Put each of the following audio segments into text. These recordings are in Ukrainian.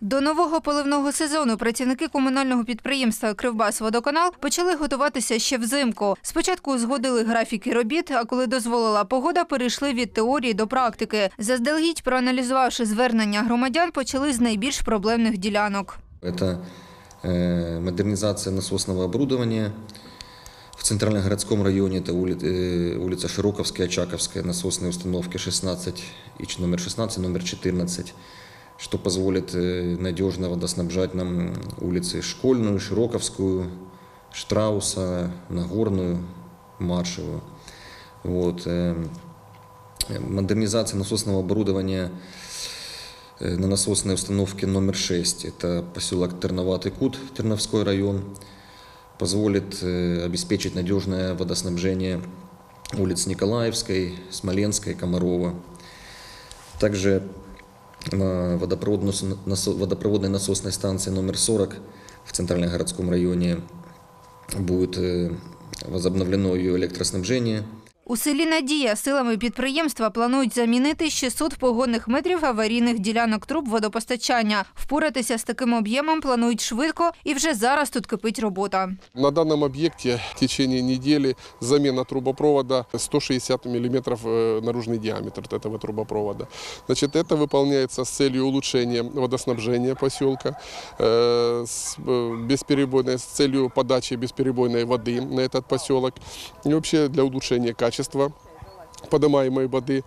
До нового поливного сезону працівники комунального підприємства Кривбасводоканал почали готуватися ще взимку. Спочатку узгодили графіки робіт, а коли дозволила погода, перейшли від теорії до практики. Заздалегідь проаналізувавши звернення громадян, почали з найбільш проблемних ділянок. Это э, модернизация насосного оборудования. В центральном городском районе это ули- э, улица Широковская, Очаковская, насосные установки 16 и ч- номер 16, номер 14, Что позволит э, надежно водоснабжать нам улицы Школьную, Широковскую, Штрауса, Нагорную, Маршевую. Вот. э, Модернизация насосного оборудования э, на насосной установке номер 6. Это поселок Терноватый Кут, Терновской район. Позволит обеспечить надежное водоснабжение улиц Николаевской, Смоленской, Комарова. Также на водопроводной насосной станции номер 40 в Центральном городском районе будет э, возобновлено ее электроснабжение. У селі Надія силами підприємства планують замінити 600 погодних метрів аварійних ділянок труб водопостачання. Впоратися з таким об'ємом планують швидко, і вже зараз тут кипить робота. На данном объекте в течение недели замена трубопровода 160 мм наружный диаметр вот этого трубопровода. Значит, это выполняется с целью улучшения водоснабжения поселка, э, с, э, бесперебойной, с целью подачи бесперебойной воды на этот поселок и вообще для улучшения качества поднимаемой воды.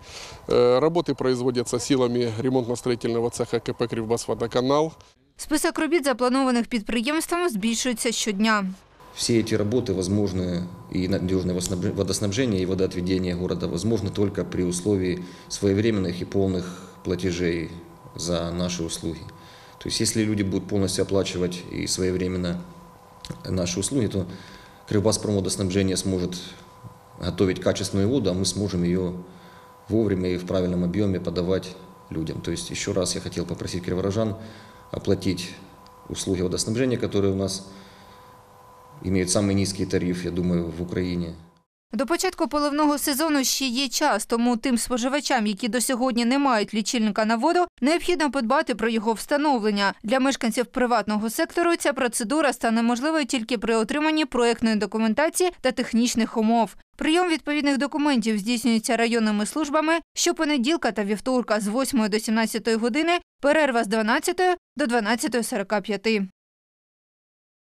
Э, Работы производятся силами ремонтно-строительного цеха КП «Кривбасводоканал». Список робіт, запланованих підприємством, збільшується щодня. Все эти работы возможны и надежное воснабж- водоснабжение и водоотведение города возможно только при условии своевременных и полных платежей за наши услуги. То есть если люди будут полностью оплачивать и своевременно наши услуги, то Кривбаспромводоснабжение сможет готовить качественную воду, а мы сможем ее вовремя и в правильном объеме подавать людям. То есть еще раз я хотел попросить криворожан оплатить услуги водоснабжения, которые у нас имеют самый низкий тариф, я думаю, в Украине. До початку поливного сезону ще є час, тому тим споживачам, які до сьогодні не мають лічильника на воду, необхідно подбати про його встановлення. Для мешканців приватного сектору ця процедура стане можливою тільки при отриманні проектної документації та технічних умов. Прийом відповідних документів здійснюється районними службами щопонеділка та вівторка з 8 до 17 години, перерва з 12 до 12.45.